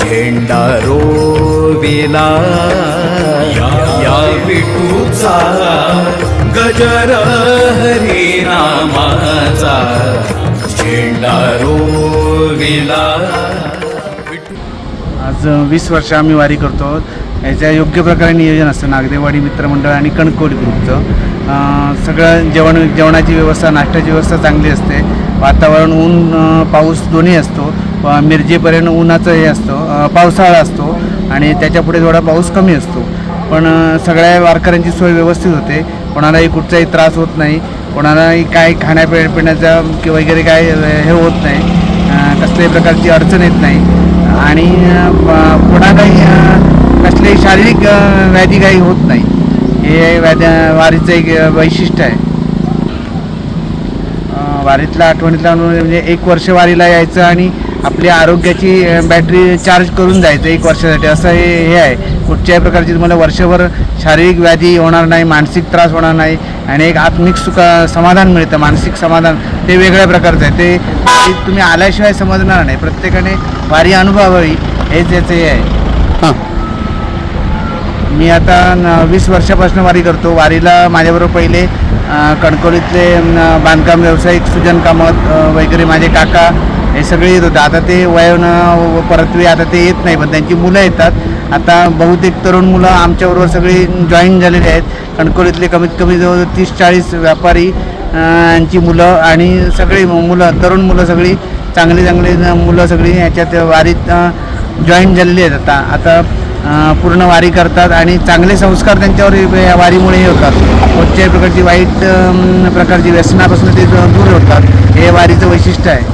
झेंडा रोविला. या विठूचा गजर हरी नामाचा झेंडा रोविला. आज वीस वर्ष आम्ही वारी करतो. याच्या योग्य प्रकारे नियोजन असतं. नागदेवाडी मित्रमंडळ आणि कणकवली ग्रुपचं. सगळं जेवण जेवणाची व्यवस्था नाश्त्याची व्यवस्था चांगली असते. वातावरण ऊन पाऊस दोन्ही असतो. मिरजेपर्यंत उन्हाचं हे असतं पावसाळा असतो आणि त्याच्यापुढे थोडा पाऊस कमी असतो. पण सगळ्या वारकऱ्यांची सोय व्यवस्थित होते. कोणालाही कुठचाही त्रास होत नाही. कोणालाही काय खाण्यापि पिण्याचा कि वगैरे काय हे होत नाही. कसल्याही प्रकारची अडचण येत नाही. आणि कोणालाही कसलेही शारीरिक व्याधी काही होत नाही. हे व्याध्या वारीचं एक वैशिष्ट्य आहे. वारीतला आठवणीतला म्हणजे एक वर्ष वारीला यायचं आणि आपल्या आरोग्याची बॅटरी चार्ज करून जायचं एक वर्षासाठी. असं हे हे आहे. कुठच्याही प्रकारची तुम्हाला वर्षभर शारीरिक व्याधी होणार नाही मानसिक त्रास होणार नाही आणि एक आत्मिक सुखा समाधान मिळतं मानसिक समाधान. ते वेगळ्या प्रकारचं आहे. ते तुम्ही आल्याशिवाय समजणार नाही. प्रत्येकाने वारी अनुभवावी. हेच याचं हे आहे. मी आता न- वीस वर्षापासून वारी करतो. वारीला माझ्याबरोबर पहिले कणकवलीतले बांधकाम व्यावसायिक सुजन कामत वगैरे माझे काका हे सगळे येत होते. आता ते वयन परतवे आता ते येत नाही पण त्यांची मुलं येतात. आता बहुतेक तरुण मुलं आमच्याबरोबर सगळी जॉईन झालेली आहेत. कणकोलीतले कमीत कमी जवळ तीस चाळीस व्यापारी यांची मुलं आणि सगळी मुलं तरुण मुलं सगळी चांगली चांगली मुलं सगळी याच्यात वारीत जॉईन झालेली आहेत आता. आता पूर्ण वारी करतात आणि चांगले संस्कार त्यांच्यावर या वारीमुळे हे होतात. कोणत्याही प्रकारची वाईट प्रकारची व्यसनापासून ते दूर होतात. हे वारीचं वैशिष्ट्य आहे.